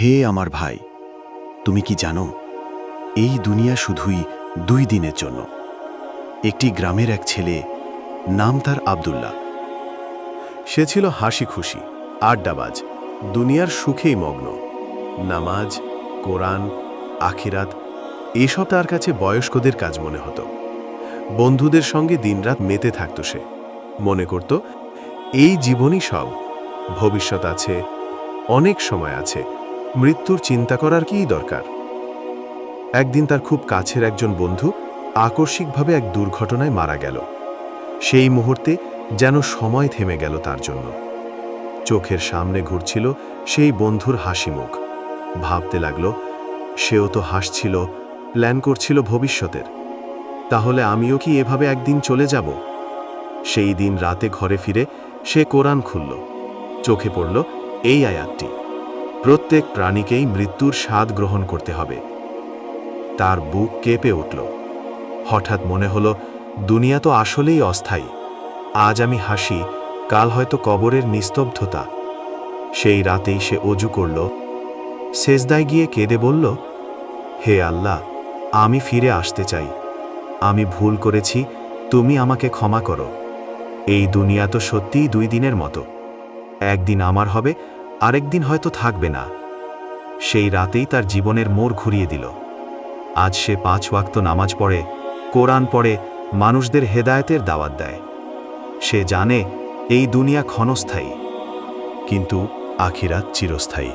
হে আমার ভাই, তুমি কি জানো, এই দুনিয়া শুধুই দুই দিনের জন্য। একটি গ্রামের এক ছেলে নাম তার আব্দুল্লাহ। সে ছিল হাসি খুশি আড্ডাবাজ, দুনিয়ার সুখেই মগ্ন। নামাজ, কোরআন, আখিরাত, এসব তার কাছে বয়স্কদের কাজ মনে হতো। বন্ধুদের সঙ্গে দিনরাত মেতে থাকত সে। মনে করত, এই জীবনই সব, ভবিষ্যৎ আছে, অনেক সময় আছে। মৃত্যুর চিন্তা করার কী দরকার? একদিন তার খুব কাছের একজন বন্ধু আকস্মিকভাবে এক দুর্ঘটনায় মারা গেল। সেই মুহূর্তে যেন সময় থেমে গেল তার জন্য। চোখের সামনে ঘুরছিল সেই বন্ধুর হাসি মুখ। ভাবতে লাগল, সেও তো হাসছিল, প্ল্যান করছিল ভবিষ্যতের। তাহলে আমিও কি এভাবে একদিন চলে যাব? সেই দিন রাতে ঘরে ফিরে সে কোরআন খুলল। চোখে পড়ল এই আয়াতটি। প্রত্যেক প্রাণীকেই মৃত্যুর স্বাদ গ্রহণ করতে হবে। তার বুক কেঁপে উঠল। হঠাৎ মনে হলো, দুনিয়া তো আসলেই অস্থায়ী। আজ আমি হাসি, কাল হয়তো কবরের নিস্তব্ধতা। সেই রাতেই সে অজু করল। সেজদায় গিয়ে কেঁদে বলল, হে আল্লাহ, আমি ফিরে আসতে চাই। আমি ভুল করেছি, তুমি আমাকে ক্ষমা করো। এই দুনিয়া তো সত্যিই দুই দিনের মতো। একদিন আমার হবে আরেকদিন হয়তো থাকবে না। সেই রাতেই তার জীবনের মোড় ঘুরিয়ে দিল। আজ সে পাঁচ ওয়াক্ত নামাজ পড়ে, কোরআন পড়ে, মানুষদের হেদায়েতের দাওয়াত দেয়। সে জানে, এই দুনিয়া ক্ষণস্থায়ী। কিন্তু আখিরাত চিরস্থায়ী।